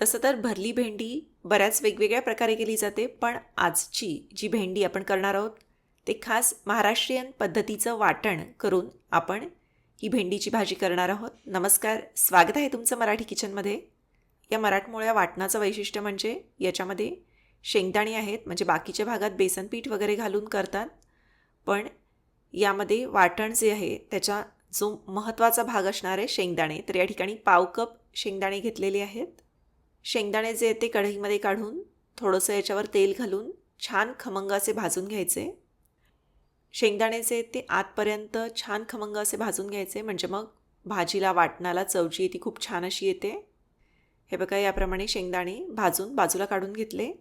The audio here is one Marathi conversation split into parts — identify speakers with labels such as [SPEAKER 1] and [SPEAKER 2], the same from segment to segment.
[SPEAKER 1] तसं तर भरली भेंडी बऱ्याच वेगवेगळ्या प्रकारे केली जाते पण आजची जी भेंडी आपण करणार आहोत ते खास महाराष्ट्रीयन पद्धतीचं वाटण करून आपण ही भेंडीची भाजी करणार आहोत. नमस्कार स्वागत आहे तुमचं मराठी किचनमध्ये. या मराठमोळ्या वाटणाचं वैशिष्ट्य म्हणजे याच्यामध्ये शेंगदाणे आहेत म्हणजे बाकीच्या भागात बेसन पीठ वगैरे घालून करतात पण यामध्ये वाटण जे आहे त्याचा जो महत्त्वाचा भाग असणार आहे शेंगदाणे तर या ठिकाणी पाव कप शेंगदाणे घेतलेले आहेत. शेंगदाणे जे ते कढईमध्ये काढून थोडंसं याच्यावर तेल घालून छान खमंग असे भाजून घ्यायचे. शेंगदाणे जे ते आतपर्यंत छान खमंग असे भाजून घ्यायचे. म्हणजे मग भाजीला वाटणाला चवची ती खूप छान अशी येते. हे बघा याप्रमाणे शेंगदाणे भाजून बाजूला काढून घेतले.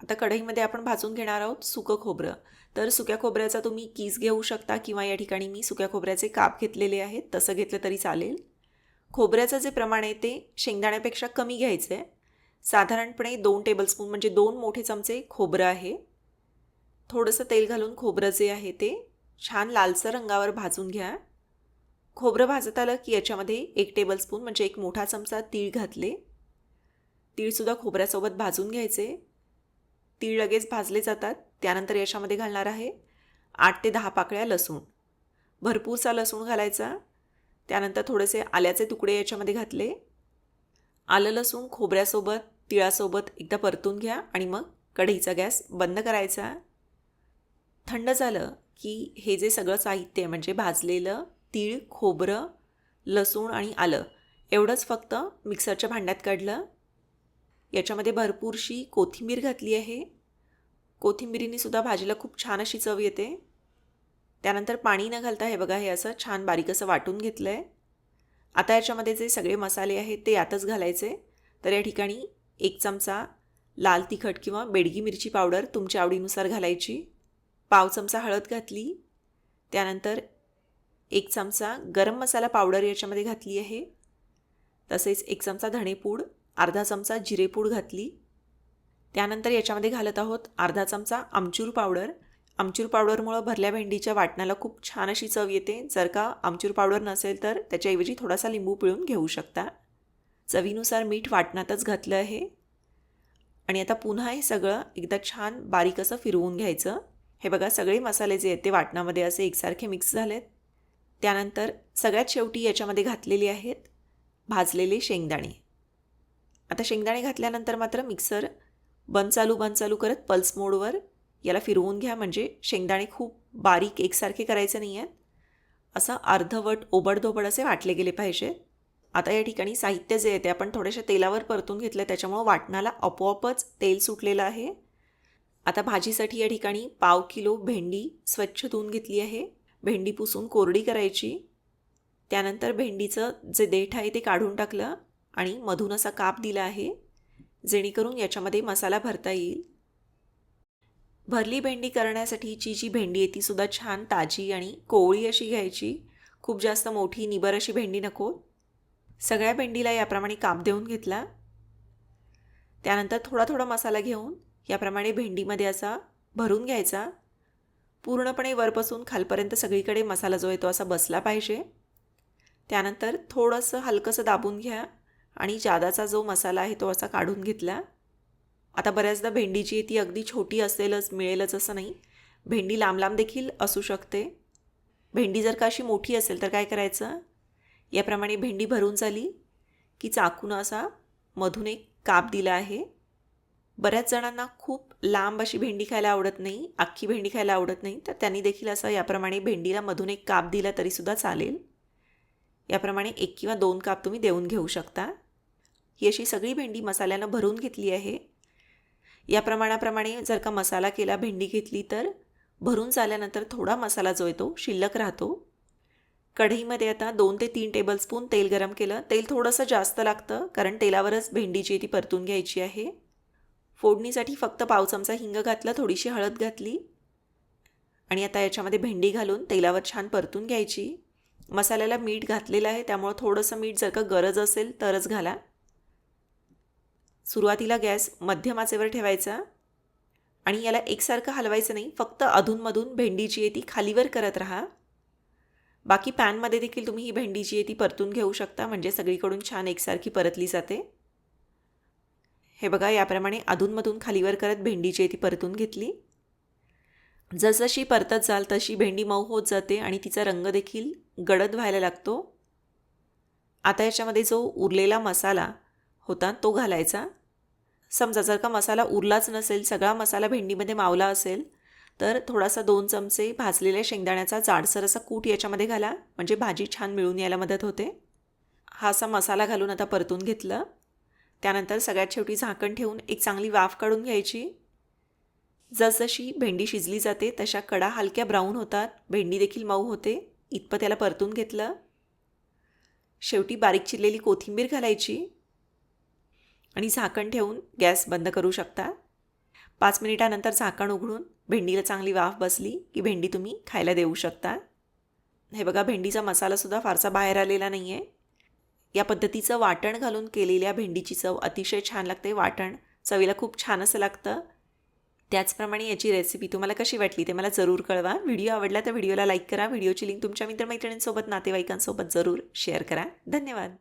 [SPEAKER 1] आता कढईमध्ये आपण भाजून घेणार आहोत सुकं खोबरं. तर सुक्या खोबऱ्याचा तुम्ही कीस घेऊ शकता किंवा या ठिकाणी मी सुक्या खोबऱ्याचे काप घेतलेले आहेत. तसं घेतलं तरी चालेल. खोबऱ्याचं जे प्रमाण आहे ते शेंगदाण्यापेक्षा कमी घ्यायचं आहे साधारणपणे दोन टेबलस्पून म्हणजे दोन मोठे चमचे खोबरं आहे. थोडंसं तेल घालून खोबरं जे आहे ते छान लालसर रंगावर भाजून घ्या. खोबरं भाजत आलं की याच्यामध्ये एक टेबलस्पून म्हणजे एक मोठा चमचा तीळ घातले. तीळसुद्धा खोबऱ्यासोबत भाजून घ्यायचे. तीळ लगेच भाजले जातात. त्यानंतर याच्यामध्ये घालणार आहे आठ ते दहा पाकळ्या लसूण. भरपूरसा लसूण घालायचा. त्यानंतर थोडेसे आल्याचे तुकडे याच्यामध्ये घातले. आलं लसूण खोबऱ्यासोबत तिळासोबत एकदा परतून घ्या आणि मग कढईचा गॅस बंद करायचा. थंड झालं की हे जे सगळं साहित्य आहे म्हणजे भाजलेलं तीळ खोबरं लसूण आणि आलं एवढंच फक्त मिक्सरच्या भांड्यात काढलं. याच्यामध्ये भरपूरशी कोथिंबीर घातली आहे. कोथिंबिरीनीसुद्धा भाजीला खूप छान अशी चव येते. त्यानंतर पाणी न घालता हे बघा हे असं छान बारीक असं वाटून घेतलं आहे आता याच्यामध्ये जे सगळे मसाले आहेत ते यातच घालायचे. तर या ठिकाणी एक चमचा लाल तिखट किंवा बेडगी मिरची पावडर तुमच्या आवडीनुसार घालायची. पाव चमचा हळद घातली. त्यानंतर एक चमचा गरम मसाला पावडर याच्यामध्ये घातली आहे. तसेच एक चमचा धणेपूड अर्धा चमचा जिरेपूड घातली. त्यानंतर याच्यामध्ये घालत आहोत अर्धा चमचा आमचूर पावडर. आमचूर पावडरमुळं भरल्या भेंडीच्या वाटणाला खूप छान अशी चव येते. जर का आमचूर पावडर नसेल तर त्याच्याऐवजी थोडासा लिंबू पिळून घेऊ शकता. चवीनुसार मीठ वाटणातच घातलं आहे. आणि आता पुन्हा हे सगळं एकदा छान बारीक असं फिरवून घ्यायचं. हे बघा सगळे मसाले जे आहेत ते वाटणामध्ये असे एकसारखे मिक्स झालेत. त्यानंतर सगळ्यात शेवटी याच्यामध्ये घातलेले आहेत भाजलेले शेंगदाणे. आता शेंगदाणे घातल्यानंतर मात्र मिक्सर बंद चालू बंद चालू करत पल्स मोडवर याला फिरवून घ्या म्हणजे शेंगदाणे खूप बारीक एकसारखे करायचे नाही आहेत असं अर्धवट ओबडधोबड असे वाटले गेले पाहिजे. आता या ठिकाणी साहित्य जे आहे ते आपण थोड्याशा तेलावर परतून घेतलं त्याच्यामुळं वाटणाला आपोआपच तेल सुटलेलं आहे. आता भाजीसाठी या ठिकाणी पाव किलो भेंडी स्वच्छ धुवून घेतली आहे. भेंडी पुसून कोरडी करायची. त्यानंतर भेंडीचं जे देठ आहे ते काढून टाकलं आणि मधून असा काप दिला आहे जेणेकरून याच्यामध्ये मसाला भरता येईल. भरली भेंडी करण्यासाठीची जी भेंडी आहे ती सुद्धा छान ताजी आणि कोवळी अशी घ्यायची. खूप जास्त मोठी निबर अशी भेंडी नको. सगळ्या भेंडीला याप्रमाणे काप देऊन घेतला. त्यानंतर थोडा थोडा मसाला घेऊन याप्रमाणे भेंडीमध्ये असा भरून घ्यायचा. पूर्णपणे वरपासून खालपर्यंत सगळीकडे मसाला जो आहे तो असा बसला पाहिजे. त्यानंतर थोडंसं हलकंसं दाबून घ्या आणि जादाचा जो मसाला आहे तो असा काढून घेतला. आता बऱ्याचदा भेंडीची आहे ती अगदी छोटी असेलच मिळेलच असं नाही. भेंडी लांब लांब देखील असू शकते. भेंडी जर का अशी मोठी असेल तर काय करायचं? याप्रमाणे भेंडी भरून झाली की चाकून असा मधून एक काप दिला आहे. बऱ्याच जणांना खूप लांब अशी भेंडी खायला आवडत नाही अख्खी भेंडी खायला आवडत नाही. तर त्यांनी देखील असं याप्रमाणे भेंडीला मधून एक काप दिला तरीसुद्धा चालेल. याप्रमाणे एक किंवा दोन काप तुम्ही देऊन घेऊ शकता. ही अशी सगळी भेंडी मसाल्यानं भरून घेतली आहे. या प्रमाणाप्रमाणे जर का मसाला केला भेंडी घेतली तर भरून झाल्यानंतर थोडा मसाला जो येतो शिल्लक राहतो. कढईमध्ये आता दोन ते तीन टेबलस्पून तेल गरम केलं. तेल थोडंसं जास्त लागतं कारण तेलावरच भेंडी जी ती परतून घ्यायची आहे. फोडणीसाठी फक्त पाव चमचा हिंग घातला थोडीशी हळद घातली. आणि आता याच्यामध्ये भेंडी घालून तेलावर छान परतून घ्यायची. मसाल्याला मीठ घातलेलं आहे त्यामुळं थोडंसं मीठ जर का गरज असेल तरच घाला. सुरुवातीला गॅस मध्यम आचेवर ठेवायचा आणि याला एकसारखं हलवायचं नाही फक्त अधूनमधून भेंडी जी आहे ती खालीवर करत राहा. बाकी पॅनमध्ये देखील तुम्ही ही भेंडी जी आहे ती परतून घेऊ शकता म्हणजे सगळीकडून छान एकसारखी परतली जाते. हे बघा याप्रमाणे अधूनमधून खालीवर करत भेंडी जी आहे ती परतून घेतली. जसजशी परतत जाल तशी भेंडी मऊ होत जाते आणि तिचा रंग देखील गडद व्हायला लागतो. आता याच्यामध्ये जो उरलेला मसाला होता तो घालायचा. समजा जर का मसाला उरलाच नसेल सगळा मसाला भेंडीमध्ये मावला असेल तर थोडासा दोन चमचे भाजलेल्या शेंगदाण्याचा जाडसर असा कूट याच्यामध्ये घाला म्हणजे भाजी छान मिळून यायला मदत होते. हा असा मसाला घालून आता परतून घेतलं. त्यानंतर सगळ्यात शेवटी झाकण ठेवून एक चांगली वाफ काढून घ्यायची. जसजशी भेंडी शिजली जाते तशा कडा हलक्या ब्राऊन होतात. भेंडी देखील मऊ होते. इतपत त्याला परतून घेतलं. शेवटी बारीक चिरलेली कोथिंबीर घालायची. आणि झाकण ठेवून गॅस बंद करू शकता. पाच मिनिटानंतर झाकण उघडून भेंडीला चांगली वाफ बसली की भेंडी तुम्ही खायला देऊ शकता. हे बघा भेंडीचा मसालासुद्धा फारसा बाहेर आलेला नाही आहे या पद्धतीचं वाटण घालून केलेल्या भेंडीची चव अतिशय छान लागते. वाटण चवीला खूप छान असं लागतं. त्याचप्रमाणे याची रेसिपी तुम्हाला कशी वाटली ते मला जरूर कळवा. व्हिडिओ आवडला तर व्हिडिओला लाईक करा. व्हिडिओची लिंक तुमच्या मित्रमैत्रिणींसोबत नातेवाईकांसोबत जरूर शेअर करा. धन्यवाद.